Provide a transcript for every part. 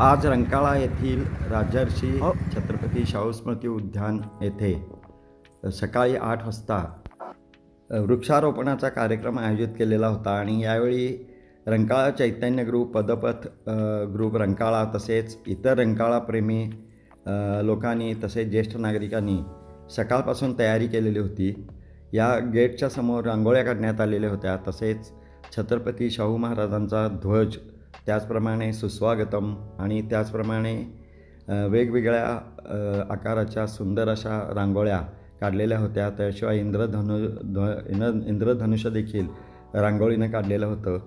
आज रंकाळा येथील राजर्षी छत्रपती शाहू स्मृती उद्यान येथे सकाळी आठ वाजता वृक्षारोपणाचा कार्यक्रम आयोजित केलेला होता आणि यावेळी रंकाळा चैतन्य ग्रुप पदपथ ग्रुप रंकाळा तसेच इतर रंकाळाप्रेमी लोकांनी तसेच ज्येष्ठ नागरिकांनी सकाळपासून तयारी केलेली होती. या गेटच्या समोर रांगोळ्या काढण्यात आलेल्या होत्या. तसेच छत्रपती शाहू महाराजांचा ध्वज त्याचप्रमाणे सुस्वागतम आणि त्याचप्रमाणे वेगवेगळ्या आकाराच्या सुंदर अशा रांगोळ्या काढलेल्या होत्या. त्याशिवाय इंद्रधनु ध्व इंद्रधनुष्य देखील रांगोळीनं काढलेलं होतं.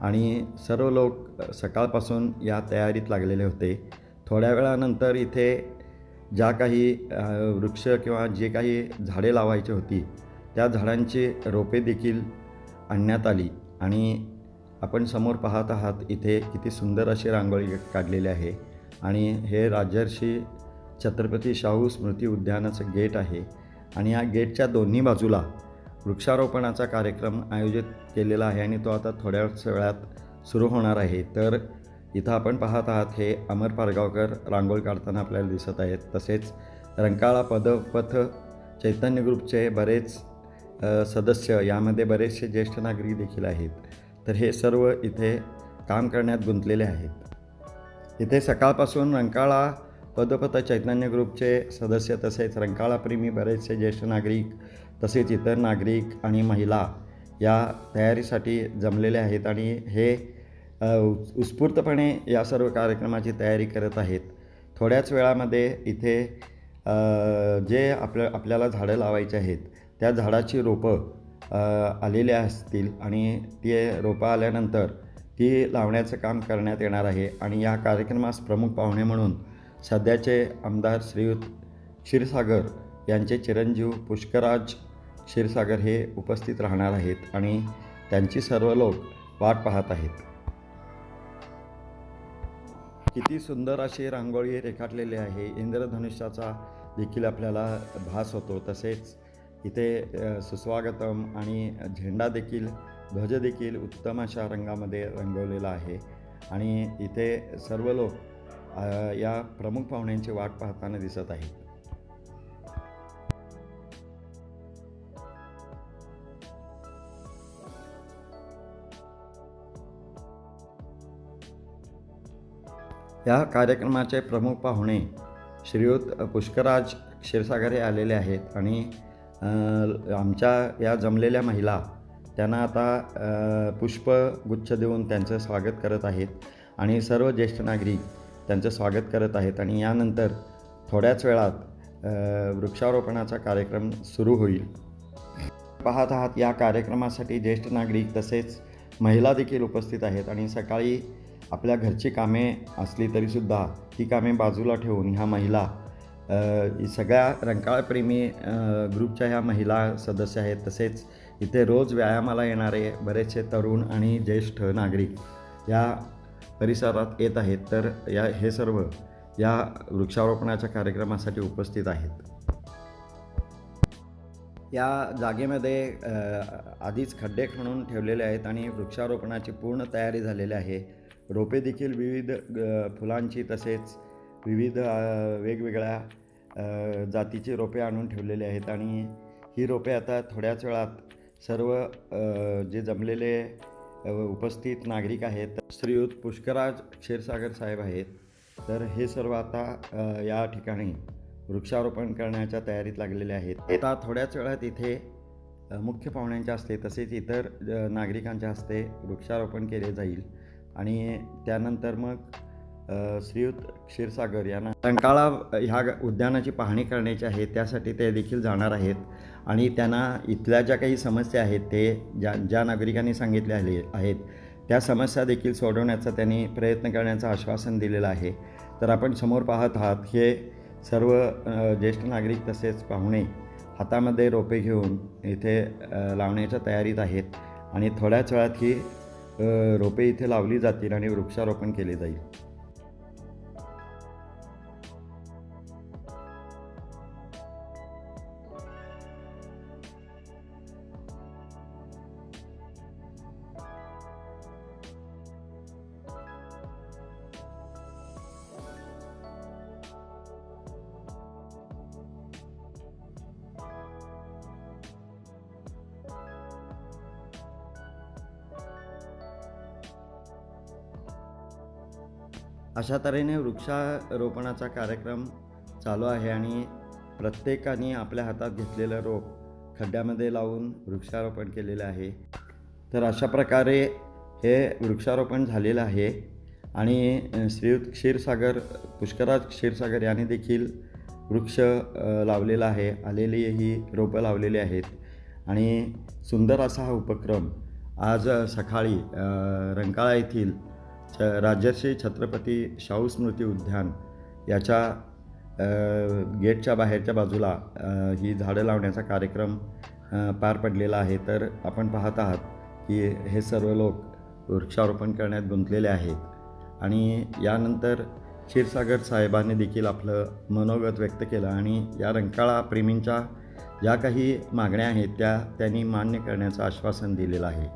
आणि सर्व लोक सकाळपासून या तयारीत लागलेले होते. थोड्या वेळानंतर इथे ज्या काही वृक्ष किंवा जे काही झाडे लावायची होती त्या झाडांची रोपे देखील आणण्यात आली. आणि आपण समोर पाहत आहात इथे किती सुंदर अशी रांगोळी काढलेली आहे. आणि हे राजर्षी छत्रपती शाहू स्मृती उद्यानाचं गेट आहे. आणि या गेटच्या दोन्ही बाजूला वृक्षारोपणाचा कार्यक्रम आयोजित केलेला आहे आणि तो आता थोड्याच वेळात सुरू होणार आहे. तर इथं आपण पाहत आहात हे अमर पारगावकर रांगोळी काढताना आपल्याला दिसत आहेत. तसेच रंकाळा पदपथ चैतन्य ग्रुपचे बरेच सदस्य यामध्ये बरेचसे ज्येष्ठ नागरिक देखील आहेत. तर हे सर्व इथे काम करण्यात गुंतलेले आहेत. इथे सकाळपासून रंकाळा पदपथ चैतन्य ग्रुपचे सदस्य तसेच रंकाळाप्रेमी बरेचसे ज्येष्ठ नागरिक तसेच इतर नागरिक आणि महिला या तयारीसाठी जमलेले आहेत आणि हे उत्स्फूर्तपणे या सर्व कार्यक्रमाची तयारी करत आहेत. थोड्याच वेळामध्ये इथे जे आपल्या आपल्याला झाडं लावायची आहेत त्या झाडाची रोपं आलेल्या असतील आणि ते रोपं आल्यानंतर ती लावण्याचं काम करण्यात येणार आहे. आणि या कार्यक्रमास प्रमुख पाहुणे म्हणून सध्याचे आमदार श्रीयुत क्षीरसागर यांचे चिरंजीव पुष्कराज क्षीरसागर हे उपस्थित राहणार आहेत आणि त्यांची सर्व लोक वाट पाहत आहेत. किती सुंदर अशी रांगोळी रेखाटलेली आहे. इंद्रधनुष्याचा देखील आपल्याला भास होतो. तसेच इथे सुस्वागतम आणि झेंडा देखील ध्वज देखील उत्तम अशा रंगामध्ये रंगवलेला आहे. आणि इथे सर्व लोक या प्रमुख पाहुण्यांची वाट पाहताना दिसत आहेत. या कार्यक्रमाचे प्रमुख पाहुणे श्रीयुत पुष्कराज क्षीरसागर हे आलेले आहेत आणि आमच्या या जमलेल्या महिला त्यांना आता पुष्पगुच्छ देऊन त्यांचं स्वागत करत आहेत आणि सर्व ज्येष्ठ नागरिक त्यांचं स्वागत करत आहेत आणि यानंतर थोड्याच वेळात वृक्षारोपणाचा कार्यक्रम सुरू होईल. पाहत आहात या कार्यक्रमासाठी ज्येष्ठ नागरिक तसेच महिला देखील उपस्थित आहेत आणि सकाळी आपल्या घरची कामे असली तरीसुद्धा ही कामे बाजूला ठेवून ह्या महिला सगळ्या रंकाळप्रेमी ग्रुपच्या ह्या महिला सदस्य आहेत. तसेच इथे रोज व्यायामाला येणारे बरेचसे तरुण आणि ज्येष्ठ नागरिक या परिसरात येत आहेत. तर या हे सर्व या वृक्षारोपणाच्या कार्यक्रमासाठी उपस्थित आहेत. या जागेमध्ये आधीच खड्डे खणून ठेवलेले आहेत आणि वृक्षारोपणाची पूर्ण तयारी झालेली आहे. रोपे देखील विविध फुलांची तसेच विविध वेगवेगळ्या जातीची रोपे आणून ठेवलेली आहेत आणि ही रोपे आता थोड्याच वेळात सर्व जे जमलेले उपस्थित नागरिक आहेत श्रीयुत पुष्कराज क्षीरसागर साहेब आहेत. तर हे सर्व आता या ठिकाणी वृक्षारोपण करण्याच्या तयारीत लागलेले आहेत. आता थोड्याच वेळात इथे मुख्य पाहुण्यांच्या हस्ते तसेच इतर नागरिकांच्या हस्ते वृक्षारोपण केले जाईल आणि त्यानंतर मग श्रीयुत क्षीरसागर यांना रंकाळा ह्या उद्यानाची पाहणी करण्याची आहे त्यासाठी ते देखील जाणार आहेत. आणि त्यांना इथल्या ज्या काही समस्या आहेत ते ज्या ज्या नागरिकांनी सांगितले आले आहेत त्या समस्या देखील सोडवण्याचा त्यांनी प्रयत्न करण्याचं आश्वासन दिलेलं आहे. तर आपण समोर पाहत आहात हे सर्व ज्येष्ठ नागरिक तसेच पाहुणे हातामध्ये रोपे घेऊन इथे लावण्याच्या तयारीत आहेत. आणि थोड्याच वेळात ही रोपे इथे लावली जातील आणि वृक्षारोपण केले जाईल. अशा तऱ्हेने वृक्षारोपणाचा कार्यक्रम चालू आहे आणि प्रत्येकाने आपल्या हातात घेतलेलं रोप खड्ड्यामध्ये लावून वृक्षारोपण केलेलं आहे. तर अशा प्रकारे हे वृक्षारोपण झालेलं आहे आणि श्रीयुत क्षीरसागर पुष्कराज क्षीरसागर याने देखील वृक्ष लावलेला आहे. आलेली ही रोपं लावलेली आहेत. आणि सुंदर असा हा उपक्रम आज सकाळी रंकाळा येथील छ राजर्षी छत्रपती शाहू स्मृती उद्यान याच्या गेटच्या बाहेरच्या बाजूला ही झाडं लावण्याचा कार्यक्रम पार पडलेला आहे. तर आपण पाहत आहात की हे सर्व लोक वृक्षारोपण करण्यात गुंतलेले आहेत. आणि यानंतर क्षीरसागर साहेबांनी देखील आपलं मनोगत व्यक्त केलं आणि या रंकाळा प्रेमींच्या ज्या काही मागण्या आहेत त्या त्यांनी मान्य करण्याचं आश्वासन दिलेलं आहे.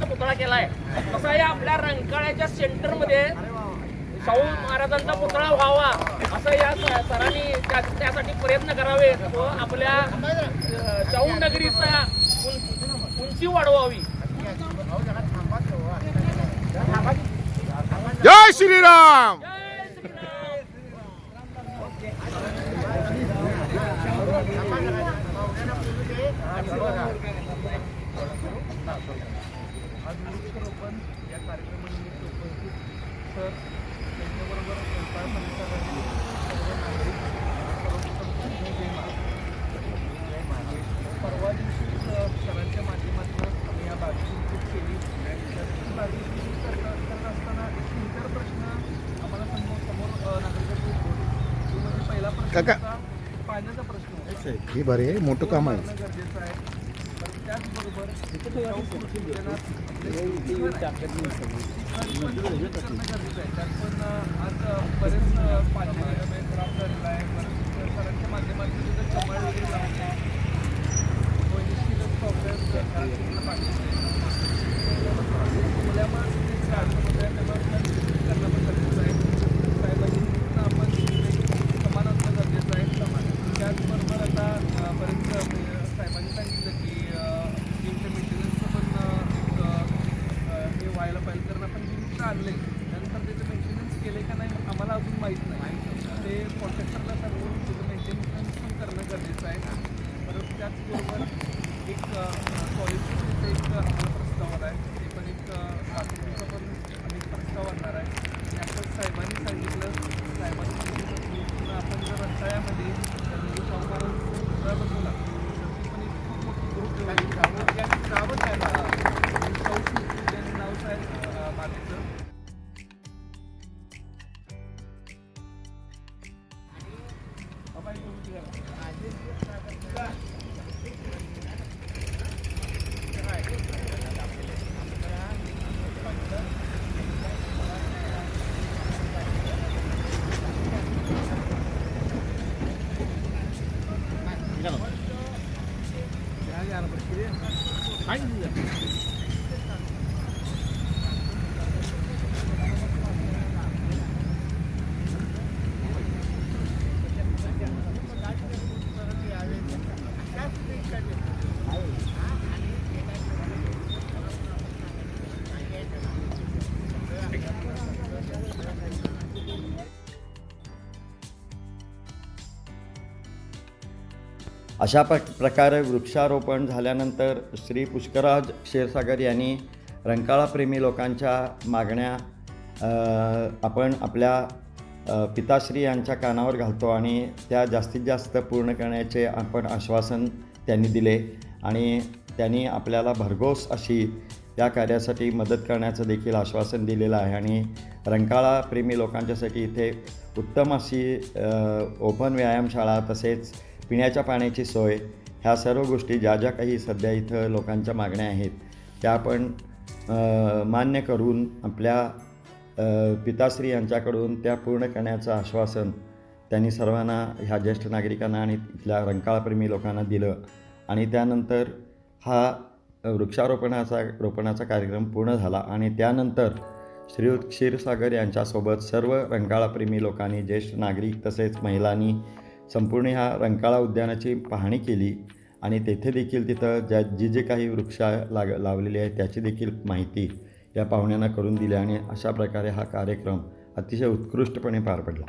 पुतळा केलाय. तसा या आपल्या रंकाळ्याच्या सेंटरमध्ये शाहू महाराजांचा पुतळा व्हावा असं या सरांनी त्या- त्यासाठी प्रयत्न करावे. व आपल्या शाहू नगरीचा उंची वाढवावी. जय श्रीराम! जय श्रीराम! आज वृक्षारोपण या कार्यक्रमानिमित्त उपस्थित. सर त्यांच्याबरोबर व्यवसाय परिसरातील सर्व नागरिक सर्वप्रथम त्यांनी जय महाराज. परवा दिवशी सरांच्या माध्यमातून आम्ही या बागेची विजिट केली. त्याची बागेची विजिट करत करत असताना एक इतर प्रश्न आम्हाला समोर समोर नागरिकांनी उद्भवले. तो म्हणजे पहिला प्रश्न पाण्याचा प्रश्न हे बरे मोठं काम आहे. गरजेचं आहे. तर त्याचबरोबर गरजेचं आहे. त्यात पण आज बरेच पाणी खराब झालेला आहे बरेच सरांच्या माध्यमातून तिथं कमळ वगैरे लावून आहे. तो निश्चितच प्रॉब्लेम पाणी मुलामुळे ते अडचण आहे त्यामुळे त्यांना पण गरजेचं आहे साहेबांनी सांगितलं आपण ते समान असणं गरजेचं आहे समान त्याचबरोबर आता अं, बरेच अं, म्हणजे साहेबांनी सांगितलं की जिमच्या मेंटेनन्सचं पण अं, एक अं, हे व्हायला पाहिजे कारण आपण जिमचं आणले. त्यानंतर त्याचं मेंटेनन्स केले का नाही आम्हाला अजून माहीत नाही. ते कॉन्ट्रॅक्टरला सांगून त्याचं मेंटेनन्स पण करणं गरजेचं आहे परत त्याचबरोबर एक अशा प्र प्रकारे वृक्षारोपण झाल्यानंतर श्री पुष्कराज क्षीरसागर यांनी रंकाळाप्रेमी लोकांच्या मागण्या आपण आपल्या पिताश्री यांच्या कानावर घालतो आणि त्या जास्तीत जास्त पूर्ण करण्याचे आपण आश्वासन त्यांनी दिले आणि त्यांनी आपल्याला भरघोस अशी या कार्यासाठी मदत करण्याचं देखील आश्वासन दिलेलं आहे. आणि रंकाळा प्रेमी लोकांच्यासाठी इथे उत्तम अशी ओपन व्यायामशाळा तसेच पिण्याच्या पाण्याची सोय ह्या सर्व गोष्टी ज्या ज्या काही सध्या इथं लोकांच्या मागण्या आहेत त्या आपण मान्य करून आपल्या पिताश्री यांच्याकडून त्या पूर्ण करण्याचं आश्वासन त्यांनी सर्वांना ह्या ज्येष्ठ नागरिकांना आणि इथल्या रंकाळाप्रेमी लोकांना दिलं. आणि त्यानंतर हा वृक्षारोपणाचा रोपणाचा कार्यक्रम पूर्ण झाला आणि त्यानंतर श्रीयुत क्षीरसागर यांच्यासोबत सर्व रंकाळाप्रेमी लोकांनी ज्येष्ठ नागरिक तसेच महिलांनी संपूर्ण ह्या रंकाळा उद्यानाची पाहणी केली आणि तेथे देखील तिथं ज्या जी जे काही वृक्ष लाग लावलेली आहे त्याची देखील माहिती या पाहुण्यांना करून दिली आणि अशा प्रकारे हा कार्यक्रम अतिशय उत्कृष्टपणे पार पडला.